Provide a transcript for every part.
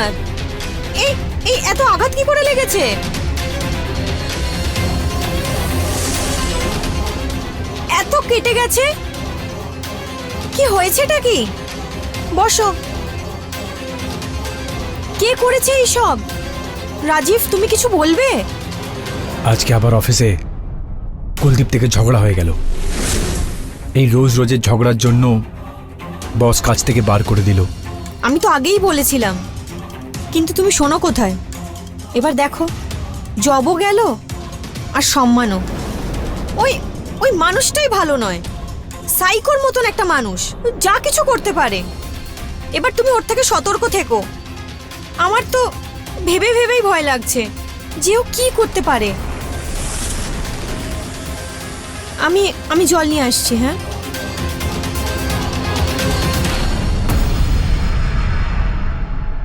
তোমার এই এই এত আঘাত কি করে লেগেছে? এত কেটে গেছে? কি হয়েছেটা কি? বসো। কে করেছে এই সব রাজীব তুমি কিছু বলবে? আজকে আবার অফিসে কুলদীপ থেকে ঝগড়া হয়ে গেল। এই রোজ রোজের ঝগড়ার জন্য বস কাজ থেকে বার করে দিল। আমি তো আগেই বলেছিলাম। কিন্তু তুমি শোনো কোথায়? এবার দেখো, জবও গেল আর সম্মানও। ওই ওই মানুষটাই ভালো নয়। সাইকোর মতন একটা মানুষ। যা কিছু করতে পারে। এবার তুমি ওর থেকে সতর্ক থেকো। আমার তো ভেবে ভেবেই ভয় লাগছে যে ও কি করতে পারে। আমি আমি জল নিয়ে আসছি হ্যাঁ?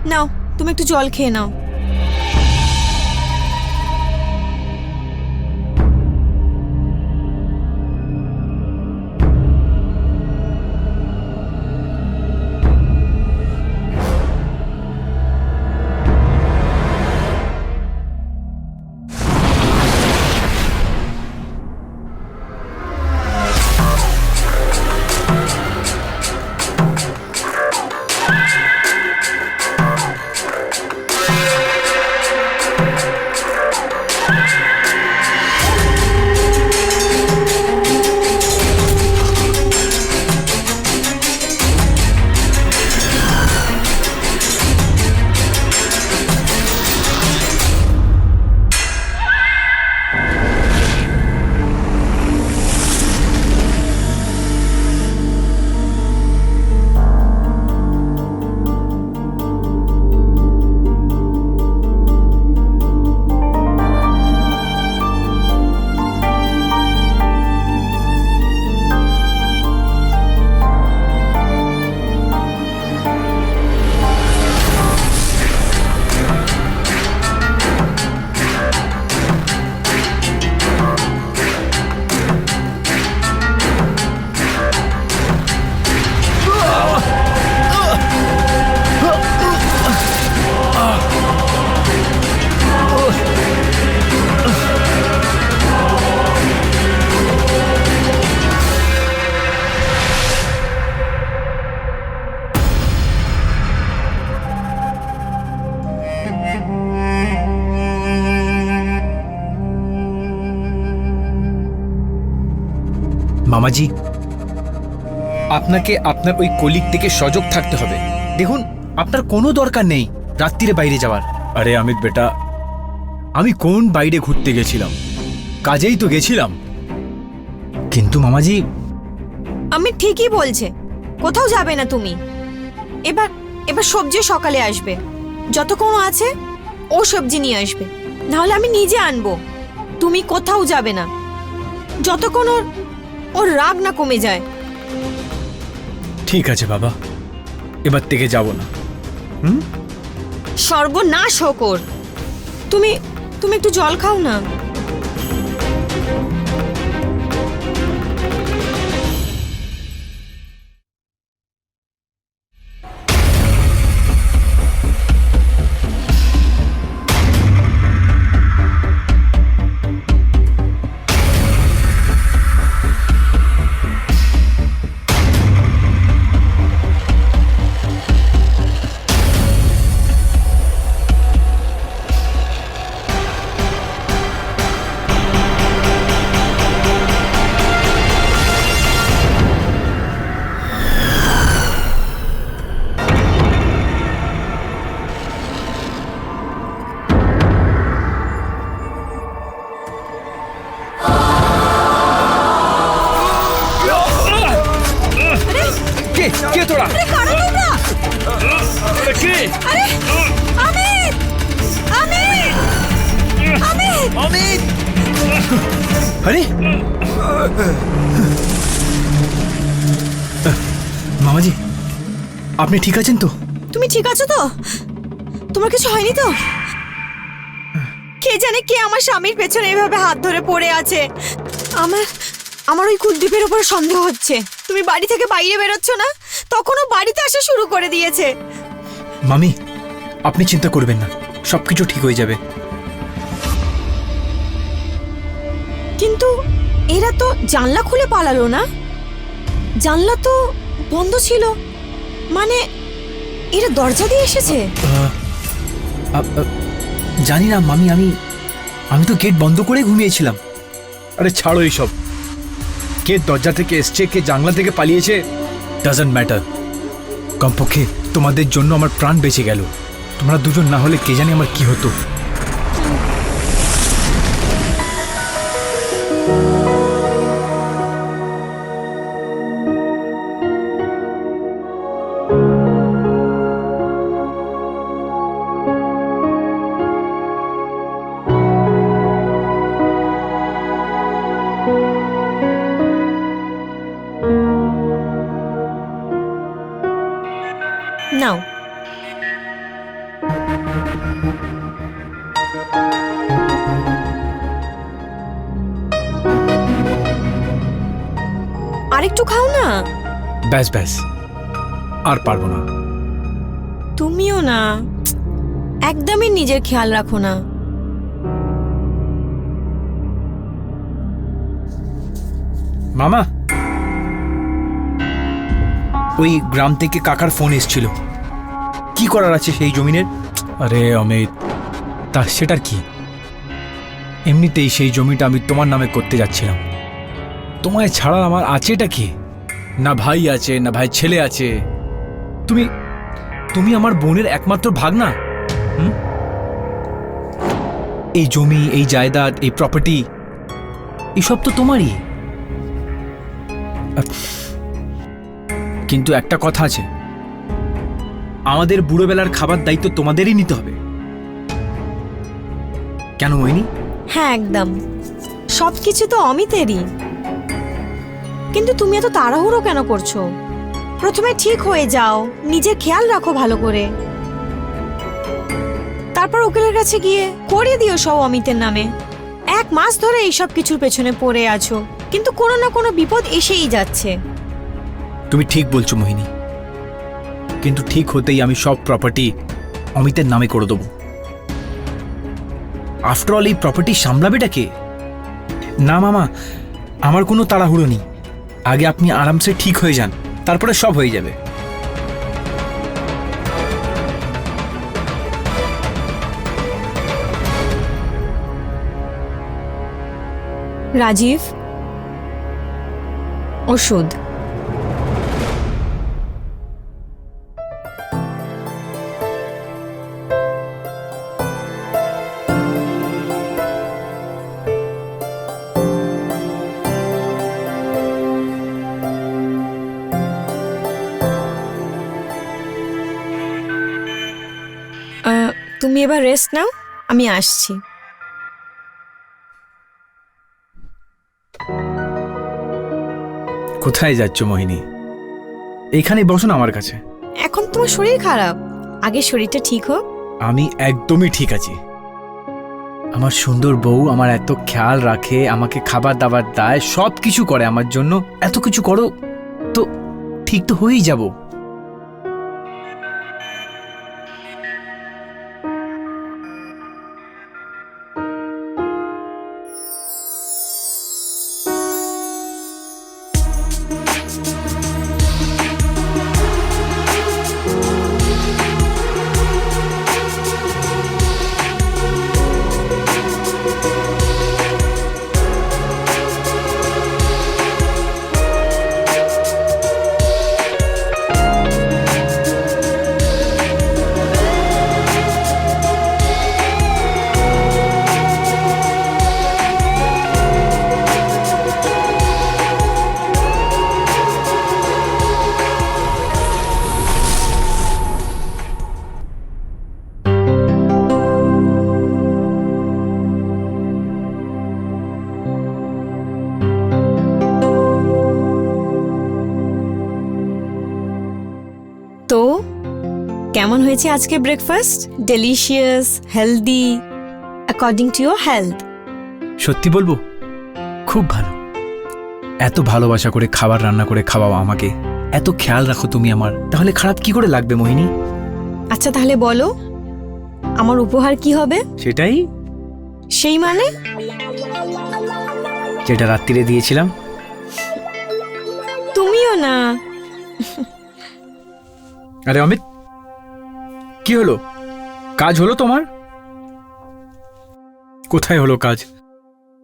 নাও। তুমি একটু জল খেয়ে নাও। মামাজি। আপনাকে আপনার ওই কলিগ থেকে সজাগ থাকতে হবে। দেখুন আপনার কোনো দরকার নেই রাত্রিরে বাইরে যাওয়ার। আরে অমিত বেটা আমি কোন বাইরে ঘুরতে গেছিলাম? কাজেই তো গেছিলাম। কিন্তু মামাজি আমি ঠিকই বলছে কোথাও যাবে না তুমি। এবার এবার সবজি সকালে আসবে। যতক্ষণ আছে ও সবজি নিয়ে আসবে। নাহলে আমি নিজে আনব। তুমি কোথাও যাবে না। যতক্ষণ ওর ওর রাগ না কমে যায়। ঠিক আছে বাবা এবার থেকে যাব না। সর্বনাশ হোক ওর। তুমি তুমি একটু জল খাও না। মামাজি আপনি ঠিক আছেন তো? তুমি ঠিক আছো তো? তোমার কিছু হয়নি তো? কে জানে কে আমার স্বামীর পেছনে এভাবে হাত ধরে পড়ে আছে। আমার আমার ওই কুলদীপের উপর সন্দেহ হচ্ছে। তুমি বাড়ি থেকে বাইরে বেরোচ্ছ না? তখনও বাড়িতে আসা শুরু করে দিয়েছে। মামি আপনি চিন্তা করবেন না সব কিছু ঠিক হয়ে যাবে। কিন্তু এরা তো জানলা খুলে পালালো না? জানলা তো বন্ধ ছিল? মানে এরা দরজা দিয়ে এসেছে? জানি না মামি আমি আমি তো গেট বন্ধ করে ঘুমিয়েছিলাম। আরে ছাড়ো এইসব। কে দরজা থেকে এসছে কে জানলা থেকে পালিয়েছে ডাজন্ট ম্যাটার কমপক্ষে তোমাদের জন্য আমার প্রাণ বেঁচে গেল। তোমরা দুজন না হলে কে জানি আমার কি হতো। ব্যাস ব্যাস। আর পারব না। তুমিও না। একদমই নিজের খেয়াল রাখো না। মামা। ওই গ্রাম থেকে কাকার ফোন এসেছিল। কি করার আছে সেই জমিনের? আরে অমিত তা সেটার কি? এমনিতেই সেই জমিটা আমি তোমার নামে করতে যাচ্ছিলাম। তোমায় ছাড়া আমার আছেটা কি? না ভাই আছে, না ভাই ছেলে আছে। তুমি তুমি আমার বোনের একমাত্র ভাগ না এই জমি, এই জায়দাদ, এই প্রপার্টি এসব তো তোমারই। কিন্তু একটা কথা আছে। আমাদের বুড়োবেলার খাবার দায়িত্ব তোমাদেরই নিতে হবে। কেন মইনি হ্যাঁ একদম। সব কিছু তো অমিতেরই। কিন্তু তুমি এত তাড়াহুড়ো কেন করছ? প্রথমে ঠিক হয়ে যাও নিজের খেয়াল রাখো ভালো করে। তারপর উকিলের কাছে গিয়ে করে দিও সব অমিতের নামে। এক মাস ধরে এইসব কিছুর পেছনে পড়ে আছো, কিন্তু কোনো না কোনো বিপদ এসেই যাচ্ছে। তুমি ঠিক বলছো, মোহিনী। কিন্তু ঠিক হতেই আমি সব প্রপার্টি অমিতের নামে করে দেবো। আফটার অল এই প্রপার্টি সামলাবেটা কে? না, মামা, আমার কোনো তাড়াহুড়ো নেই। আগে আপনি আরামসে ঠিক হয়ে যান তারপরে সব হয়ে যাবে। রাজীব ওষুধ। এবার রেস্ট নাও আমি আসছি। কোথায় যাচ্ছ মোহিনী? এইখানে বসো না আমার কাছে। এখন তোমার শরীর খারাপ। আগে শরীরটা ঠিক হোক। আমি একদমই ঠিক আছি। আমার সুন্দর বউ আমার এত খেয়াল রাখে আমাকে খাবার দাবার দেয় সব কিছু করে আমার জন্য। এত কিছু করো তো ঠিক তো হয়েই যাব। কেমন আজকে breakfast delicious healthy according to your health সত্যি বলব খুব ভালো। এত ভালোবাসা করে খাবার রান্না করে খাওয়াও আমাকে। এত খেয়াল রাখো তুমি আমার। তাহলে খারাপ কি করে লাগবে মোহিনী? আচ্ছা তাহলে বলো আমার উপহার কি হবে? সেটাই? সেই মানে? যেটা রাত্রিরে দিয়েছিলাম। তুমিও না। আরে অমিত কি হলো? কাজ হলো তোমার? কোথায় হলো কাজ?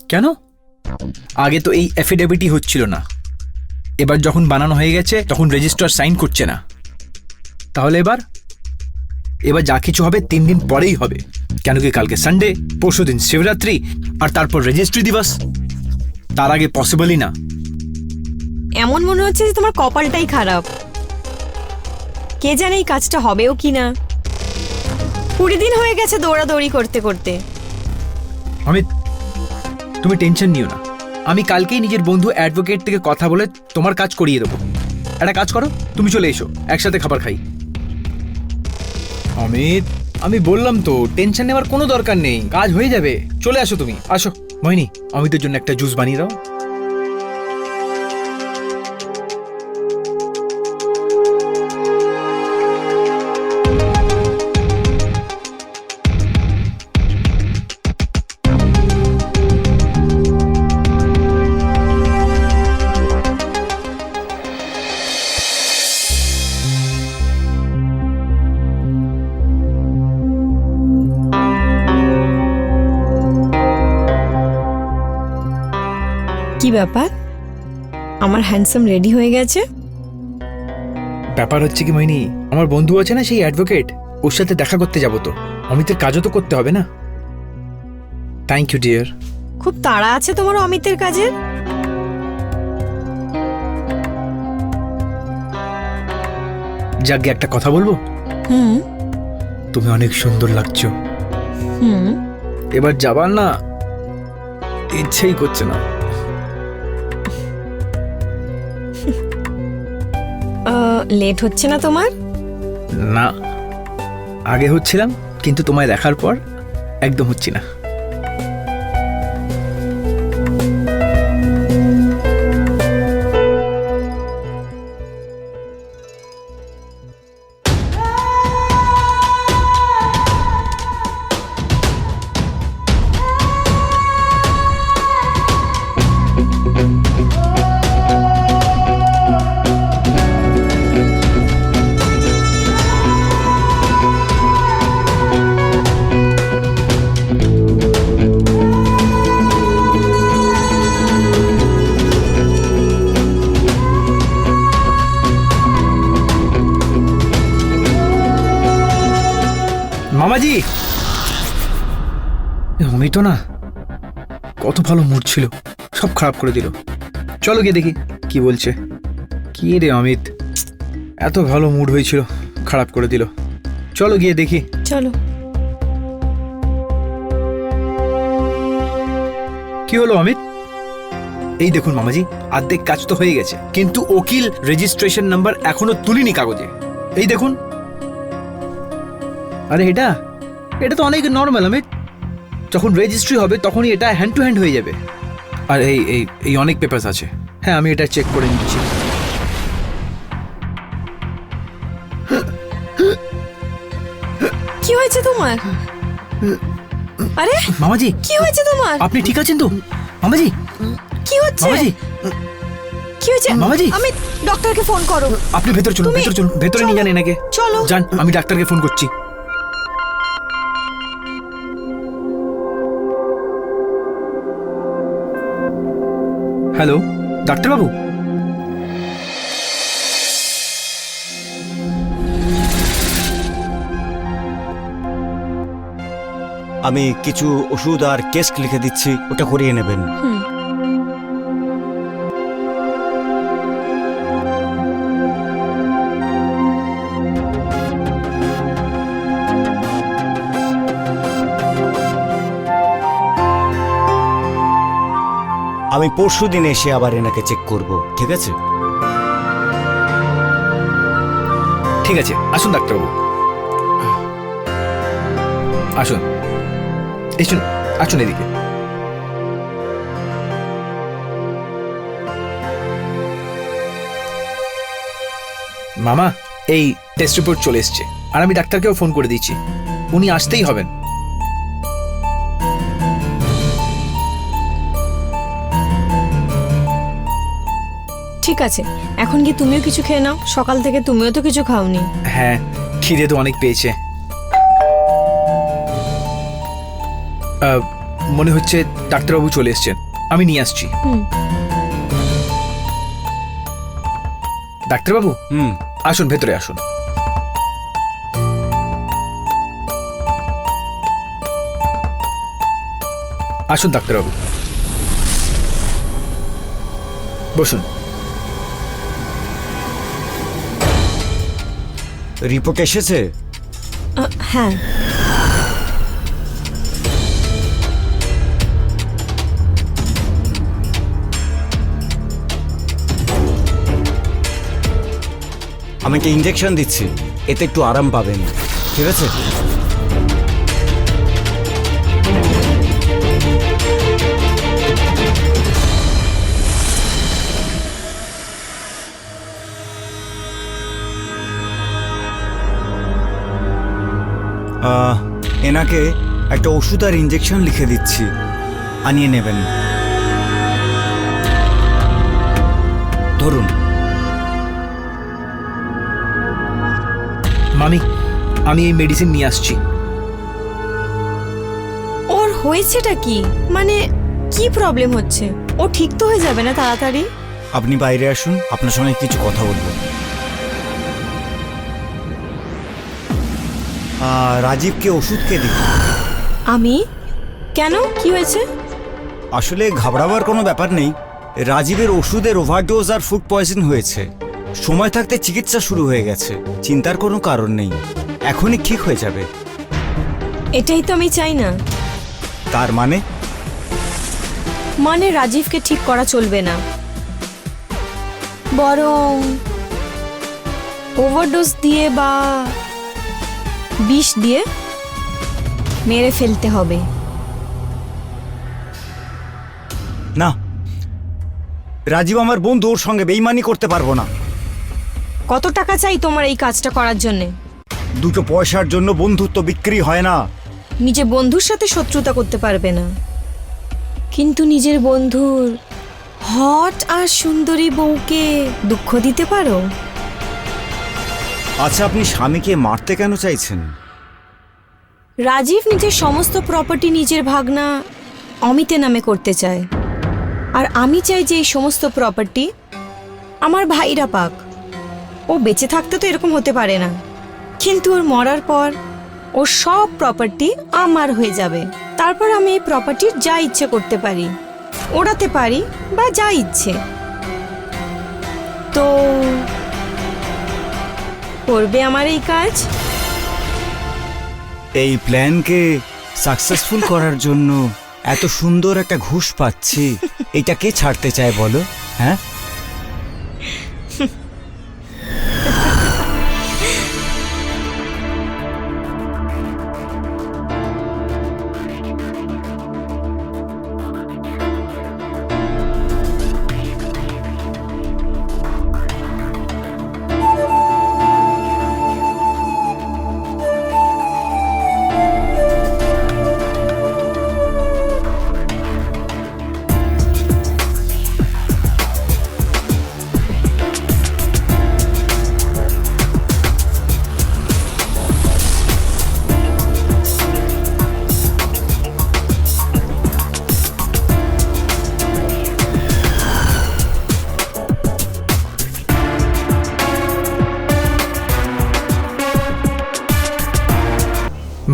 কেন? আগে তো এই অ্যাফিডেভিটই হচ্ছিল না। এবার যখন বানানো হয়ে গেছে, তখন রেজিস্ট্রার সাইন করছে না। তাহলে এবার? এবার যা কিছু হবে তিন দিন পরেই হবে। কেন কি কালকে সানডে পরশু দিন শিবরাত্রি, আর তারপর রেজিস্ট্রি দিবস? তার আগে পসিবলই না। এমন মনে হচ্ছে যে তোমার কপালটাই খারাপ। কে জানে এই কাজটা হবেও কি না কুড়ি দিন হয়ে গেছে দৌড়াদৌড়ি করতে করতে। অমিত, তুমি টেনশন নিও না। আমি কালকেই নিজের বন্ধু অ্যাডভোকেট থেকে কথা বলে তোমার কাজ করিয়ে দেবো। একটা কাজ করো, তুমি চলে এসো, একসাথে খাবার খাই। অমিত, আমি বললাম তো, টেনশন নেওয়ার কোনো দরকার নেই, কাজ হয়ে যাবে। চলে আসো তুমি, আসো। মহিনী, অমিতের জন্য একটা জুস বানিয়ে দাও। ব্যাপার? আমার হ্যান্ডসাম রেডি হয়ে গেছে। ব্যাপার হচ্ছে কি মহিনী আমার বন্ধু আছে না সেই অ্যাডভোকেট ওর সাথে দেখা করতে যাব তো। অমিতের কাজও তো করতে হবে না? থ্যাংক ইউ ডিয়ার খুব তাড়া আছে তোমার অমিতের কাজের যাকে একটা কথা বলব? হুম। তুমি অনেক সুন্দর লাগছো। হুম। এবার যাবার না ইচ্ছেই করছে না। লেট হচ্ছে না তোমার? না আগে হচ্ছিলাম কিন্তু তোমায় দেখার পর একদম হচ্ছি না। অমিত না? কত ভালো মুড ছিল। সব খারাপ করে দিল। চলো গিয়ে দেখি কি বলছে। কি রে অমিত? এত ভালো মুড হয়েছিল খারাপ করে দিল। চলো গিয়ে দেখি। চলো। কি হলো অমিত? এই দেখুন মামাজি আর্ধেক কাজ তো হয়ে গেছে। কিন্তু ওকিল রেজিস্ট্রেশন নাম্বার এখনও তুলিনি কাগজে। এই দেখুন। আরে এটা? এটা তো অনেক নর্মাল অমিত। যখন রেজিস্ট্রি হবে তখনই এটা হ্যান্ড টু হ্যান্ড হয়ে যাবে। আর এই এই এই অনেক পেপারস আছে। হ্যাঁ আমি এটা চেক করে নিচ্ছি। কি হয়েছে তোমার? আরে মামাজি কি হয়েছে তোমার? আপনি ঠিক আছেন তো? মামাজি। কি হচ্ছে? মামাজি। কি হয়েছে? মামাজি। আমি ডক্টরকে ফোন করো। আপনি ভেতর চলুন ভেতর চলুন ভেতরে নিয়ে যান এনাকে। চলো। যান আমি ডাক্তারকে ফোন করছি। হ্যালো ডাক্তারবাবু? আমি কিছু ওষুধ আর কেস্ট লিখে দিচ্ছি ওটা করিয়ে নেবেন। হুম। আমি পরশু দিন এসে আবার এনাকে চেক করব, ঠিক আছে? ঠিক আছে, আসুন ডাক্তারবাবু। আসুন। এসুন আসুন এদিকে। মামা, এই টেস্ট রিপোর্ট চলে এসছে। আর আমি ডাক্তারকেও ফোন করে দিচ্ছি। উনি আসতেই হবেন। ঠিক আছে এখন কি তুমিও কিছু খেয়ে নাও। সকাল থেকে তুমিও তো কিছু খাওনি। হ্যাঁ খিদে তো অনেক পেয়েছে। মনে হচ্ছে ডাক্তারবাবু চলে এসছেন। আমি নিয়ে আসছি। হুম। ডাক্তারবাবু? হুম। আসুন ভেতরে আসুন। আসুন ডাক্তারবাবু। বসুন। রিপোর্ট এসেছে? হ্যাঁ। আমি একটা ইঞ্জেকশন দিচ্ছি। এতে একটু আরাম পাবেন। ঠিক আছে? এনাকে একটা ওষুধ আর ইঞ্জেকশন লিখে দিচ্ছি। আনিয়ে নেবেন। ধরুন। মামি আমি এই মেডিসিন নিয়ে আসছি। ওর হয়েছেটা কি? মানে কি প্রবলেম হচ্ছে? ও ঠিক তো হয়ে যাবে না তাড়াতাড়ি? আপনি বাইরে আসুন আপনার সঙ্গে কিছু কথা বলব। রাজীবকে ওষুধ কে দিল আমি? কেন? কি হয়েছে? আসলে ঘাবড়াবার কোনো ব্যাপার নেই। রাজীবের ওষুধের ওভারডোজ আর ফুড পয়জন হয়েছে। সময় থাকতে চিকিৎসা শুরু হয়ে গেছে। চিন্তার কোনো কারণ নেই। এখনই ঠিক হয়ে যাবে। এটাই তো আমি চাই না। তার মানে? মানে রাজীবকে ঠিক করা চলবে না। বরং ওভারডোজ দিয়ে বা বিষ দিয়ে মেরে ফেলতে হবে। না। রাজীব আমার বন্ধু ওর সঙ্গে বেইমানি করতে পারব না। কত টাকা চাই তোমার এই কাজটা করার জন্যে? দুটো পয়সার জন্য বন্ধুত্ব বিক্রি হয় না। নিজে বন্ধুর সাথে শত্রুতা করতে পারবে না। কিন্তু নিজের বন্ধুর হট আর সুন্দরী বউকে দুঃখ দিতে পারো? আচ্ছা আপনি স্বামীকে মারতে কেন চাইছেন? রাজীব নিজের সমস্ত প্রপার্টি নিজের ভাগনা অমিতে নামে করতে চায়। আর আমি চাই যে এই সমস্ত প্রপার্টি আমার ভাইরা পাক। ও বেঁচে থাকতে তো এরকম হতে পারে না। কিন্তু ওর মরার পর ওর সব প্রপার্টি আমার হয়ে যাবে। তারপর আমি এই প্রপার্টির যা ইচ্ছে করতে পারি, ওড়াতে পারি বা যা ইচ্ছে। তো করবে আমার এই কাজ? এই প্ল্যানকে সাকসেসফুল করার জন্য এত সুন্দর একটা ঘুষ পাচ্ছি। এটা কে ছাড়তে চায় বলো? হ্যাঁ?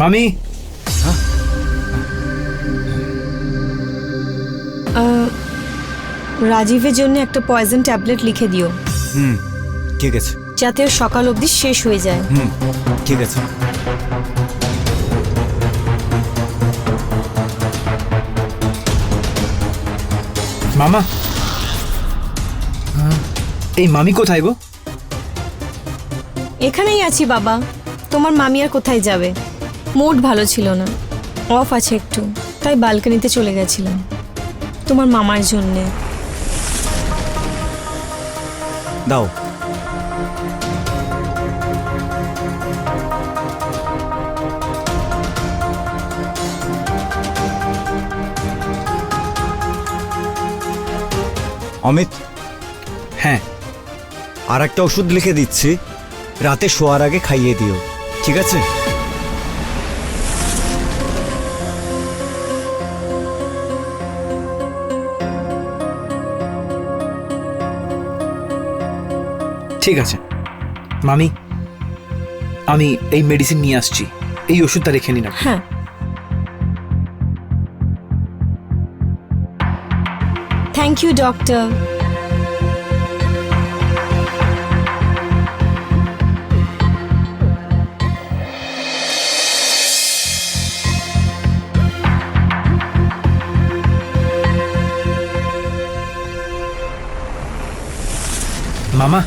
মামি রাজীবের জন্য একটা পয়জন ট্যাবলেট লিখে দিও। হুম ঠিক আছে। যাতে সকাল অবধি শেষ হয়ে যায়। হুম ঠিক আছে। মামা এই মামি কোথায় গো? এখানেই আছি বাবা। তোমার মামি আর কোথায় যাবে? মুড ভালো ছিল না। অফ আছে একটু, তাই বালকানিতে চলে গেছিলাম। তোমার মামার জন্যে। দাও। অমিত? হ্যাঁ। আর একটা ওষুধ লিখে দিচ্ছি। রাতে শোয়ার আগে খাইয়ে দিও। ঠিক আছে? ঠিক আছে। মামি আমি এই মেডিসিন নিয়ে আসছি। এই ওষুধটা রেখে নিন। হ্যাঁ। থ্যাংক ইউ ডক্টর মামা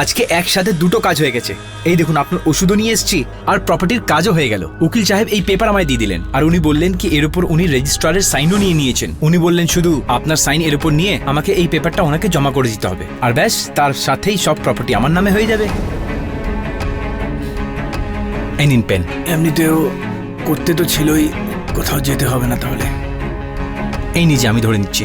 আজকে একসাথে দুটো কাজ হয়ে গেছে। এই দেখুন আপনার ওষুধও নিয়ে এসেছি আর প্রপার্টির কাজও হয়ে গেল। উকিল সাহেব এই পেপার আমায় দিয়ে দিলেন। আর উনি বললেন কি এর উপর উনি রেজিস্ট্রারের সাইনও নিয়ে নিয়েছেন। উনি বললেন শুধু আপনার সাইন এর উপর নিয়ে আমাকে এই পেপারটা ওনাকে জমা করে দিতে হবে। আর ব্যাস তার সাথেই সব প্রপার্টি আমার নামে হয়ে যাবে। এই নিন পেন এমনিতেও করতে তো ছিলই কোথাও যেতে হবে না তাহলে। এই নিজে আমি ধরে নিচ্ছি।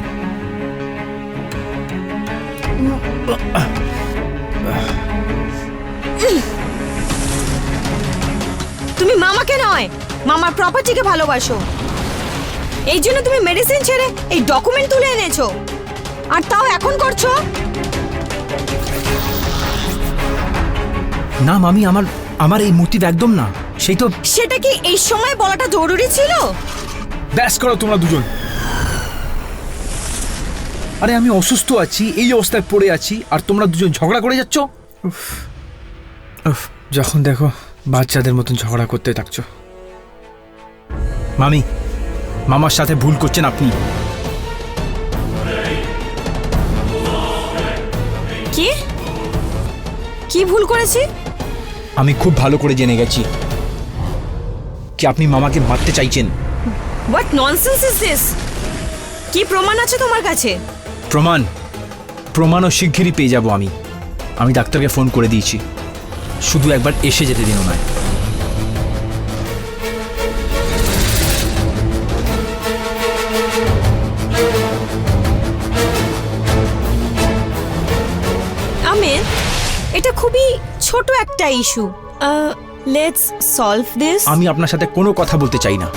মামাকে নয়। মামার প্রপার্টিকে ভালোবাসো। এই জন্য তুমি মেডিসিন ছেড়ে এই ডকুমেন্ট তুলে এনেছো। আর তাও এখন করছ? না মামি আমার আমার এই মূর্তি একদম না। সেই তো সেটা কি এই সময় বলাটা জরুরি ছিল? ব্যাস করো তোমরা দুজন। আরে আমি অসুস্থ আছি এই অবস্থায় পড়ে আছি আর তোমরা দুজন ঝগড়া করে যাচ্ছ? উফ, উফ, যখন দেখো বাচ্চাদের মতন ঝগড়া করতে থাকছো। মামি মামার সাথে ভুল করছেন আপনি। কি? কি ভুল করেছি? আমি খুব ভালো করে জেনে গেছি কি আপনি মামাকে মারতে চাইছেন। হোয়াট ননসেন্স ইজ দিস কি প্রমাণ আছে তোমার কাছে? প্রমাণ প্রমাণও শিগগিরই পেয়ে যাব আমি। আমি ডাক্তারকে ফোন করে দিয়েছি। শুধু একবার এসে যেতে দিন ওনায়। আমির এটা খুবই ছোট একটা ইস্যু। লেটস সলভ দিস আমি আপনার সাথে কোনো কথা বলতে চাই না।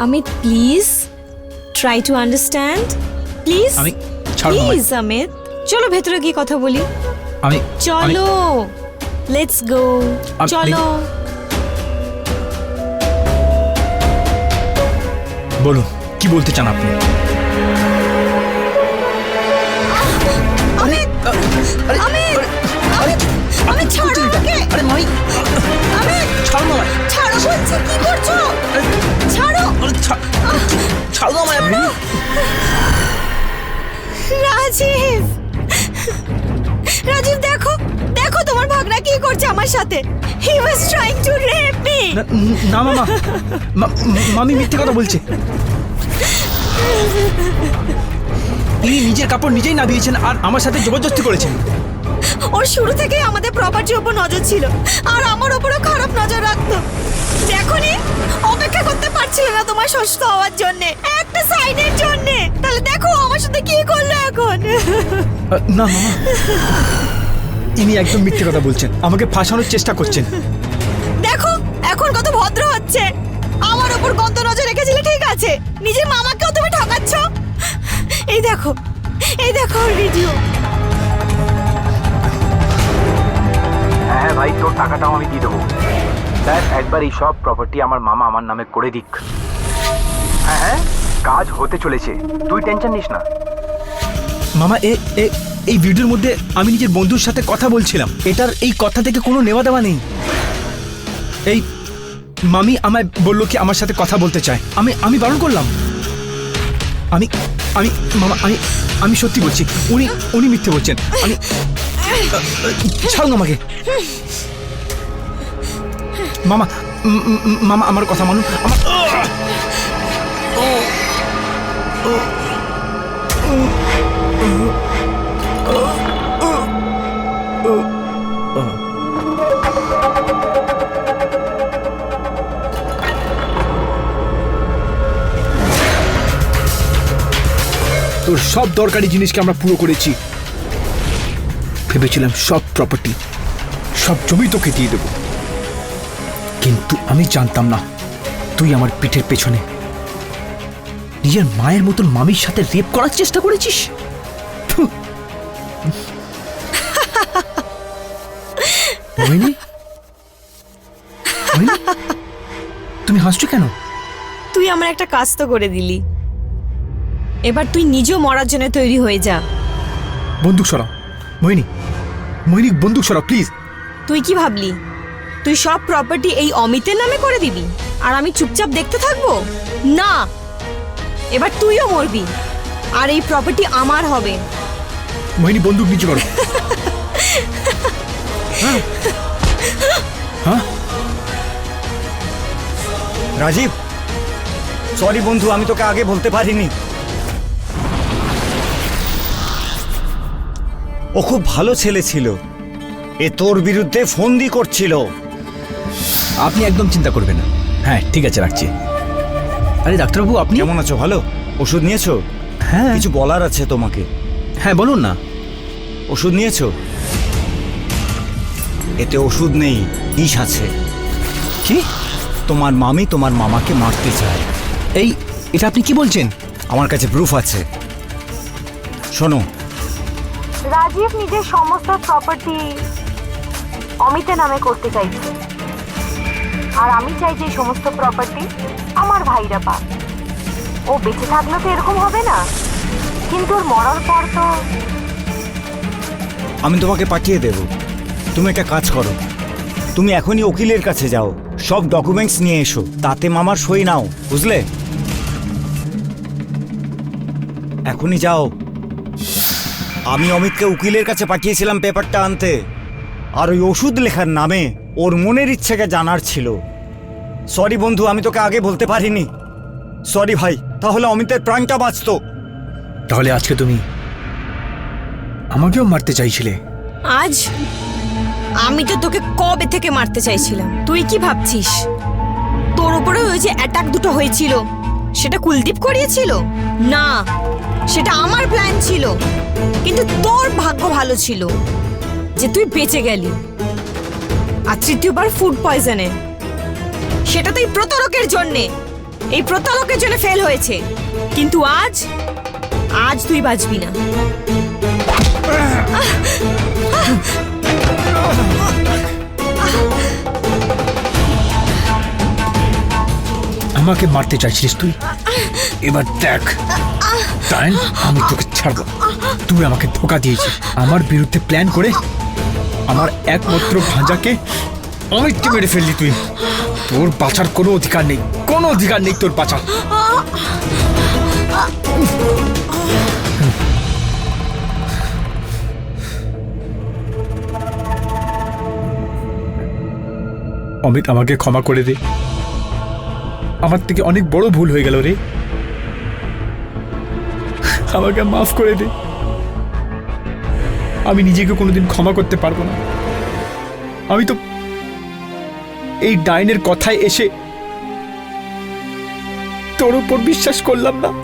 Amit please try to understand please আমি ছাড়ুন আমায়। প্লিজ অমিত চলো ভেতরে গিয়ে কথা বলি। আমি আমি- চলো। লেটস গো আমি- চলো বলুন কি বলতে চান আপনি? ছাড়ো আমাকে আরে ছাড়ো না ছাড়ো বলছি কি করছ? ছাড়ো। ছাড়ো না আমায় রাজীব। রাজীব দেখো কি করছে আমার সাথে? He was trying to rape me না- না মামা। মা- মামি মিথ্যে কথা বলছে। ইনি নিজের কাপড় নিজেই নাবিয়েছেন আর আমার সাথে জবরদস্তি করেছেন। ওর শুরু থেকেই আমাদের প্রপার্টির উপর নজর ছিল। আর আমার উপরও খারাপ নজর রাখতো। দেখনি? অপেক্ষা করতে পারছিল না তোমার সুস্থ হওয়ার জন্য। একটা সাইডের জন্য। তাহলে দেখো আমার সাথে কি করল এখন। না মামা। ইনি একদম মিথ্যে কথা বলছেন। আমাকে ফাঁসানোর চেষ্টা করছেন। দেখো এখন কত ভদ্র হচ্ছে। আমার উপর গন্ত নজর রেখেছিলে ঠিক আছে। নিজের মামাকেও তুমি ঠকাচ্ছ। এই দেখো এই দেখো ভিডিও হ্যাঁ ভাই তোর টাকাটাও আমি দিয়ে দেবো। দেখ একবার এই সব প্রপার্টি আমার মামা আমার নামে করে দিক। হ্যাঁ হ্যাঁ কাজ হতে চলেছে। তুই টেনশন নিস না। মামা, এ এ, এই ভিডিওর মধ্যে আমি নিজের বন্ধুর সাথে কথা বলছিলাম। এটার এই কথা থেকে কোনো নেওয়া দেওয়া নেই। এই মামি আমায় বলল কি আমার সাথে কথা বলতে চায়। আমি আমি বারণ করলাম। আমি আমি, মামা, আমি আমি সত্যি বলছি, উনি উনি মিথ্যে বলছেন। আমি, ছাড়ুন আমাকে। মামা মামা, আমার কথা মানুন। আমার তোর সব দরকারি জিনিসকে আমরা পুরো করেছি। ভেবেছিলাম সব প্রপার্টি সব জমি তোকে দিয়ে দেব। কিন্তু আমি জানতাম না, তুই আমার পিঠের পেছনে। নিজের মায়ের মতন মামির সাথে রেপ করার চেষ্টা করেছিস। মোহিনী? তুমি হাসছো কেন? তুই আমার একটা কাজ তো করে দিলি। এবার তুই নিজেও মরার জন্য তৈরি হয়ে যা। বন্দুক সরাও। মোহিনী মোহিনী বন্দুক সরাও প্লিজ তুই কি ভাবলি? তুই সব প্রপার্টি এই অমিতের নামে করে দিবি? আর আমি চুপচাপ দেখতে থাকব? না! এবার তুইও মরবি। আর এই প্রপার্টি আমার হবে। মোহিনী বন্দুক নিচে করো। হ্যাঁ? হ্যাঁ। রাজীব সরি বন্ধু আমি তোকে আগে বলতে পারিনি। ও খুব ভালো ছেলে ছিল। এ তোর বিরুদ্ধে ফন্দি করছিল। আপনি একদম চিন্তা করবেন না। হ্যাঁ ঠিক আছে রাখছি। আরে ডাক্তারবাবু আপনি? কেমন আছো? ভালো? ওষুধ নিয়েছো? হ্যাঁ। কিছু বলার আছে তোমাকে? হ্যাঁ বলুন না। ওষুধ নিয়েছো? এতে ওষুধ নেই বিষ আছে। কি? তোমার মামি তোমার মামাকে মারতে চায়। এই এটা আপনি কি বলছেন? আমার কাছে প্রুফ আছে। শোনো। রাজীব নিজের সমস্ত প্রপার্টি অমিতের নামে করতে চাইছে। আর আমি চাই যে এই সমস্ত প্রপার্টি আমার ভাইরা পাক। ও বেঁচে থাকলে তো এরকম হবে না। কিন্তু মরার পর তো আমি তোমাকে পাঠিয়ে দেব। তুমি একটা কাজ করো। তুমি এখনই উকিলের কাছে যাও। সব ডকুমেন্টস নিয়ে এসো। তাতে মামার সই নাও, বুঝলে? এখনই যাও। আমি অমিতকে উকিলের কাছে পাঠিয়েছিলাম পেপারটা আনতে। আর ওই ওষুধ লেখার নামে ওর মনের ইচ্ছেকে জানার ছিল। সরি বন্ধু, আমি তোকে আগে বলতে পারিনি। সরি ভাই, তাহলে অমিতের প্রাণটা বাঁচতো। তাহলে আজকে তুমি আমাকেও মারতে চাইছিলে। আজ আমি তো তোকে কবে থেকে মারতে চাইছিলাম? তুই কি ভাবছিস? তোর উপরে ওই যে অ্যাটাক দুটো হয়েছিল, সেটা কুলদীপ করিয়েছিল? না, সেটা আমার প্ল্যান ছিল, কিন্তু তোর ভাগ্য ভালো ছিল যে তুই বেঁচে গেলি। আর তৃতীয়বার ফুড পয়জনে সেটা তো এই প্রতারকের জন্যে। এই প্রতারকের জন্য ফেল হয়েছে। কিন্তু আজ আজ তুই বাঁচবি না। আমাকে মারতে চাইছিস তুই? এবার দেখ। তাই আমি তোকে ছাড়বো। তুই আমাকে ধোকা দিয়েছিস। আমার বিরুদ্ধে প্ল্যান করে আমার একমাত্র ভাঁজাকে অমিতকে মেরে ফেললি তুই। তোর বাঁচার কোনো অধিকার নেই। কোনো অধিকার নেই তোর বাঁচার। অমিত, আমাকে ক্ষমা করে দে। আমার থেকে অনেক বড় ভুল হয়ে গেল রে। আমাকে মাফ করে দে। আমি নিজেকে কোনোদিন ক্ষমা করতে পারব না। আমি তো এই ডাইনের কথায় এসে তোর উপর বিশ্বাস করলাম না।